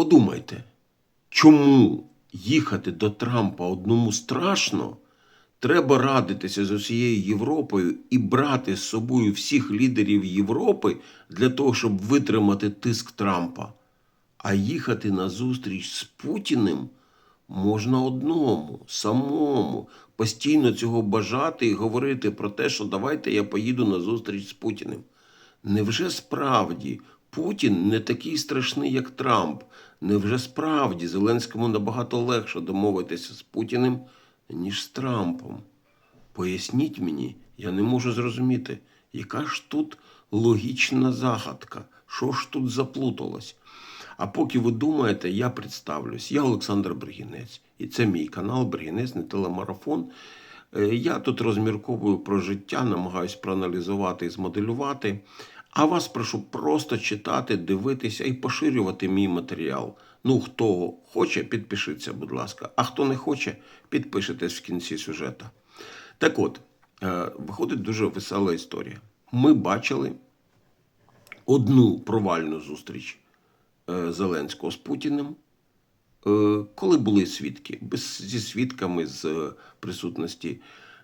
подумайте, чому їхати до Трампа одному страшно? Треба радитися з усією Європою і брати з собою всіх лідерів Європи для того, щоб витримати тиск Трампа. А їхати на зустріч з Путіним можна одному, самому, постійно цього бажати і говорити про те, що давайте я поїду на зустріч з Путіним. Невже справді Путін не такий страшний, як Трамп? Невже справді Зеленському набагато легше домовитися з Путіним, ніж з Трампом? Поясніть мені, я не можу зрозуміти, яка ж тут логічна загадка, що ж тут заплуталось. А поки ви думаєте, я представлюсь. Я Олександр Бригінець, і це мій канал Бригінець, не телемарафон. Е, Я тут розмірковую про життя, намагаюсь проаналізувати і змоделювати. А вас прошу просто читати, дивитися і поширювати мій матеріал. Ну, хто хоче, підпишіться, будь ласка. А хто не хоче, підпишитесь в кінці сюжету. Так от, е, виходить дуже весела історія. Ми бачили одну провальну зустріч е, Зеленського з Путіним, е, коли були свідки, зі свідками з присутності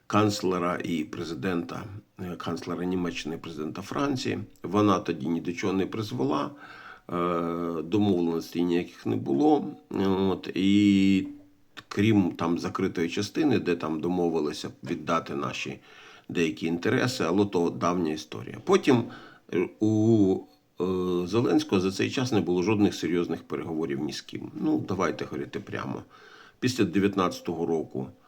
канцлера і президента, канцлера Німеччини президента Франції. Вона тоді ні до чого не призвела, е, домовленостей ніяких не було. От, і крім там закритої частини, де там домовилися віддати наші деякі інтереси, але то давня історія. Потім е, у е, Зеленського за цей час не було жодних серйозних переговорів ні з ким. Ну, давайте говорити прямо. Після 19-го року е,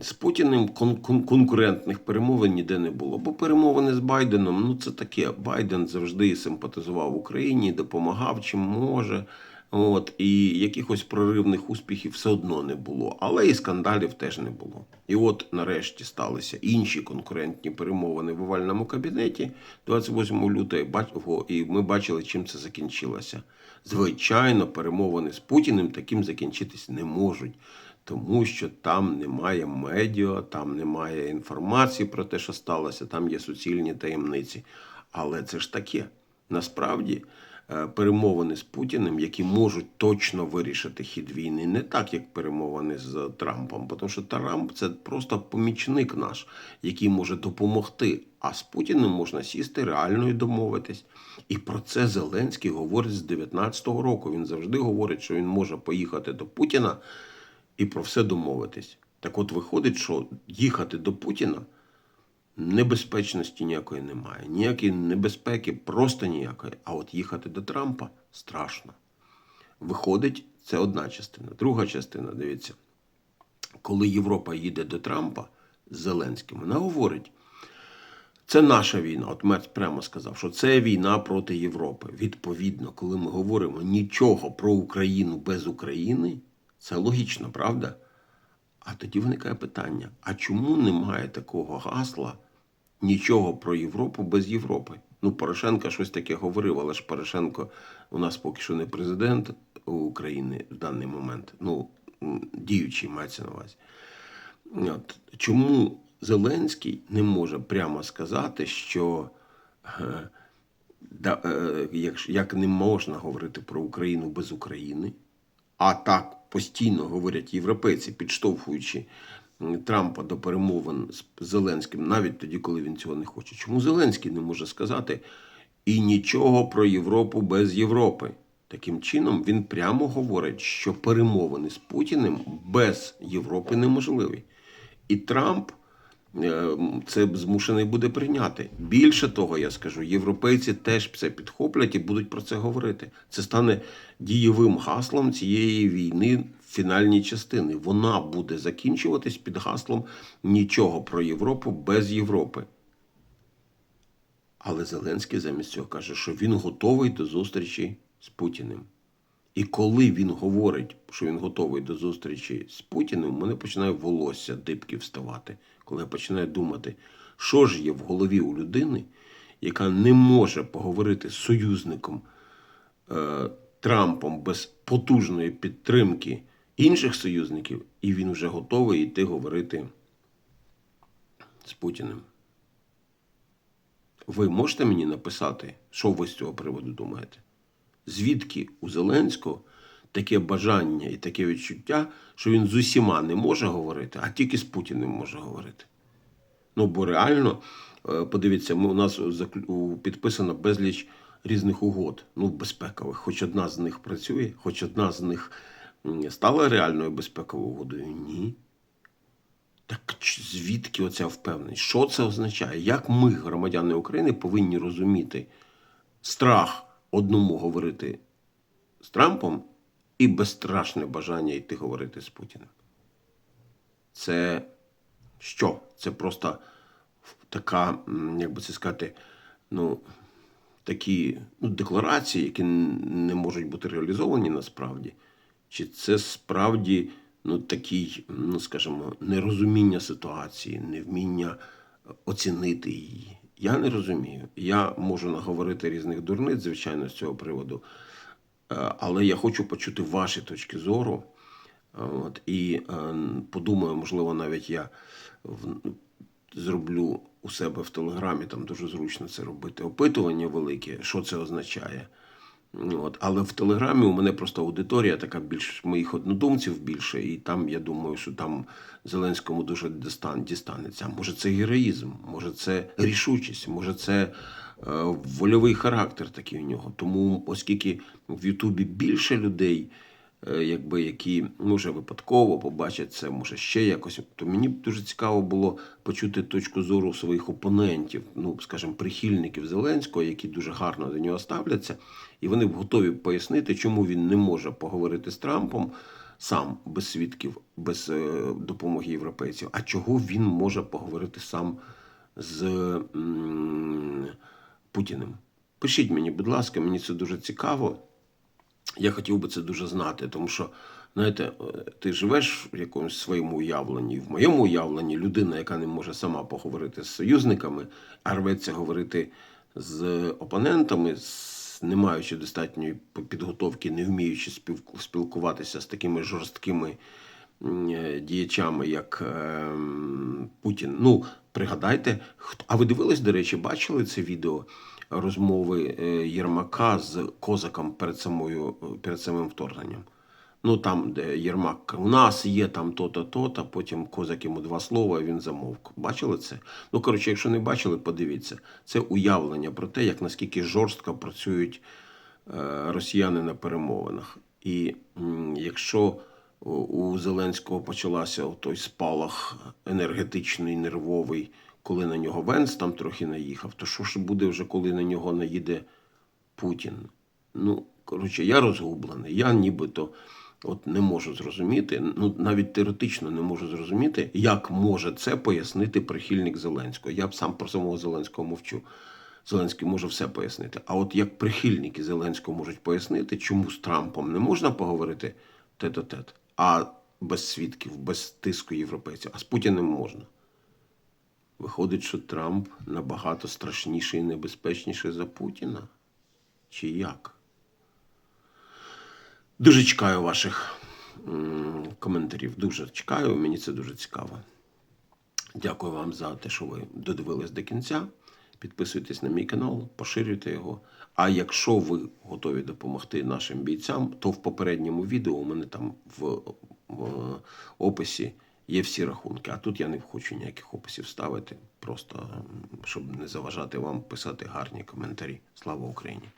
з Путіним кон- кон- конкурентних перемовин ніде не було. Бо перемовини з Байденом, ну це таке. Байден завжди симпатизував Україні, допомагав чим може. От, і якихось проривних успіхів все одно не було, але і скандалів теж не було. І от нарешті сталися інші конкурентні перемовини в овальному кабінеті 28 лютого, і ми бачили, чим це закінчилося. Звичайно, перемовини з Путіним таким закінчитись не можуть, тому що там немає медіа, там немає інформації про те, що сталося, там є суцільні таємниці. Але це ж таке. Насправді е, перемовини з Путіним, які можуть точно вирішити хід війни, не так, як перемовини з Трампом, тому що Трамп це просто помічник наш, який може допомогти. А з Путіним можна сісти реально і домовитись. І про це Зеленський говорить з 19-го року. Він завжди говорить, що він може поїхати до Путіна і про все домовитись. Так от виходить, що їхати до Путіна небезпечності ніякої немає. Ніякої небезпеки, просто ніякої. А от їхати до Трампа страшно. Виходить, це одна частина. Друга частина, дивіться, коли Європа їде до Трампа з Зеленським, вона говорить. Це наша війна. От Мерц прямо сказав, що це війна проти Європи. Відповідно, коли ми говоримо нічого про Україну без України, це логічно, правда? А тоді виникає питання: а чому немає такого гасла нічого про Європу без Європи? Ну, Порошенко щось таке говорив, але ж Порошенко у нас поки що не президент України в даний момент. Ну, діючий мається на увазі. От. Чому Зеленський не може прямо сказати, що е, да, е, як, як не можна говорити про Україну без України, а так постійно говорять європейці, підштовхуючи Трампа до перемовин з Зеленським, навіть тоді, коли він цього не хоче. Чому Зеленський не може сказати і нічого про Європу без Європи? Таким чином, він прямо говорить, що перемовини з Путіним без Європи неможливі. І Трамп це змушений буде прийняти. Більше того, я скажу, європейці теж це підхоплять і будуть про це говорити. Це стане дієвим гаслом цієї війни в фінальній частини. Вона буде закінчуватись під гаслом нічого про Європу без Європи. Але Зеленський замість цього каже, що він готовий до зустрічі з Путіним. І коли він говорить, що він готовий до зустрічі з Путіним, у мене починає волосся дибки вставати, коли я починаю думати, що ж є в голові у людини, яка не може поговорити з союзником е, Трампом без потужної підтримки інших союзників, і він вже готовий йти говорити з Путіним. Ви можете мені написати, що ви з цього приводу думаєте? Звідки у Зеленського таке бажання і таке відчуття, що він з усіма не може говорити, а тільки з Путіним може говорити. Ну, бо реально, е, подивіться, у нас підписано безліч різних угод, ну, безпекових. Хоч одна з них працює, хоч одна з них стала реальною безпековою угодою. Ні. Так звідки оця впевненість? Що це означає? Як ми, громадяни України, повинні розуміти страх одному говорити з Трампом і безстрашне бажання йти говорити з Путіним? Це що? Це просто така, як би це сказати, ну, такі ну, декларації, які не можуть бути реалізовані насправді? Чи це справді ну, такий, ну, скажімо, нерозуміння ситуації, невміння оцінити її? Я не розумію. Я можу наговорити різних дурниць, звичайно, з цього приводу. Е, Але я хочу почути ваші точки зору. От, і е, подумаю, можливо, навіть я зроблю у себе в Телеграмі, там дуже зручно це робити. Опитування велике, що це означає. От. Але в Телеграмі у мене просто аудиторія така більш моїх однодумців більше, і там я думаю, що там Зеленському дуже дистан, дістанеться. Може, це героїзм, може, це рішучість, може, це е, вольовий характер такий у нього. Тому, оскільки в Ютубі більше людей, якби які може випадково побачать це, може ще якось. То мені б дуже цікаво було почути точку зору своїх опонентів, ну скажімо, прихильників Зеленського, які дуже гарно до нього ставляться, і вони б готові пояснити, чому він не може поговорити з Трампом сам без свідків, без е, допомоги європейців. А чого він може поговорити сам з м, Путіним? Пишіть мені, будь ласка, мені це дуже цікаво. Я хотів би це дуже знати, тому що, знаєте, е, ти живеш в якомусь своєму уявленні. В моєму уявленні людина, яка не може сама поговорити з союзниками, а рветься говорити з опонентами, не маючи достатньої підготовки, не вміючи спілкуватися з такими жорсткими е, діячами, як е, Путін. Ну, пригадайте, а ви дивились, до речі, бачили це відео розмови е, Єрмака з Козаком перед самою перед самим вторгненням? Ну там, де Єрмак, у нас є там то-то, то-то, потім Козак йому два слова, він замовк. Бачили це? Ну, коротше, якщо не бачили, подивіться. Це уявлення про те, як наскільки жорстко працюють е, росіяни на перемовинах. І якщо у Зеленського почалася той спалах енергетичний, нервовий, коли на нього Венс там трохи наїхав, то що ж буде вже, коли на нього наїде Путін? Ну, коротше, я розгублений. Я нібито от не можу зрозуміти, ну навіть теоретично не можу зрозуміти, як може це пояснити прихильник Зеленського. Я б сам про самого Зеленського мовчу. Зеленський може все пояснити. А от як прихильники Зеленського можуть пояснити, чому з Трампом не можна поговорити тет-а-тет, а без свідків, без тиску європейців, а з Путіним можна. Виходить, що Трамп набагато страшніший і небезпечніший за Путіна? Чи як? Дуже чекаю ваших коментарів. Дуже чекаю, мені це дуже цікаво. Дякую вам за те, що ви додивились до кінця. Підписуйтесь на мій канал, поширюйте його. А якщо ви готові допомогти нашим бійцям, то в попередньому відео у мене там в, в описі є всі рахунки. А тут я не хочу ніяких описів ставити, просто щоб не заважати вам писати гарні коментарі. Слава Україні!